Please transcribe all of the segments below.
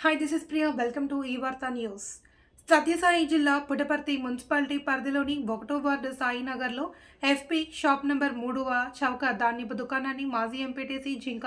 Hi this is Priya welcome to ఈ వార్తా news Sathya Sai జిల్లా పుటపర్తి మున్సిపాలిటీ పరిధిలోని ఒకటో వార్డు సాయినగర్లో ఎఫ్పి షాప్ నంబర్ మూడవ చౌక ధాన్యపు దుకాణాన్ని మాజీ ఎంపీటీసీ జింక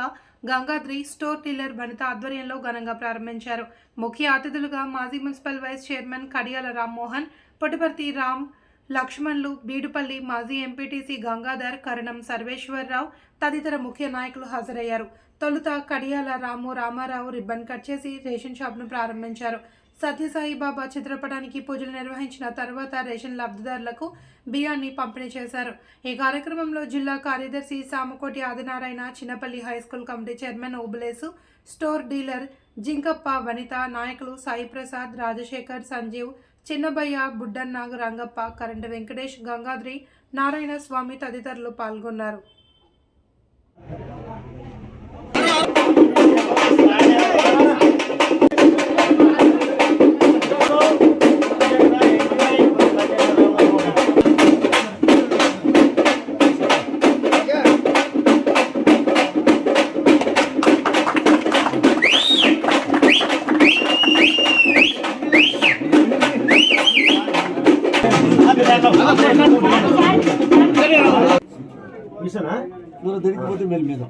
గంగాద్రి స్టోర్ డీలర్ వనిత ఆధ్వర్యంలో ఘనంగా ప్రారంభించారు. ముఖ్య అతిథులుగా మాజీ municipal vice chairman Kadiyala Rammohan Puttaparthi Ram లక్ష్మణ్లు Beedupalli మాజీ ఎంపీటీసీ గంగాధర్ కరణం సర్వేశ్వరరావు తదితర ముఖ్య నాయకులు హాజరయ్యారు. తొలుత కడియాల రాము రామారావు రిబ్బన్ కట్ చేసి రేషన్ షాప్ను ప్రారంభించారు. సత్యసాయి బాబా చిత్రపటానికి పూజలు నిర్వహించిన తర్వాత రేషన్ లబ్ధిదారులకు బియ్యాన్ని పంపిణీ చేశారు. ఈ కార్యక్రమంలో జిల్లా కార్యదర్శి Samakoti Adinarayana Chinnapalli high school committee chairman Obulesu store dealer Jinkappa Vanitha నాయకులు సాయిప్రసాద్ రాజశేఖర్ సంజీవ్ చిన్నబయ్య బుడ్డన్నాగ్ రంగప్ప కరెంటు వెంకటేష్ గంగాద్రి నారాయణ స్వామి తదితరులు పాల్గొన్నారు. మిషనా మన దగ్గరికి పోతే మేలు మీద.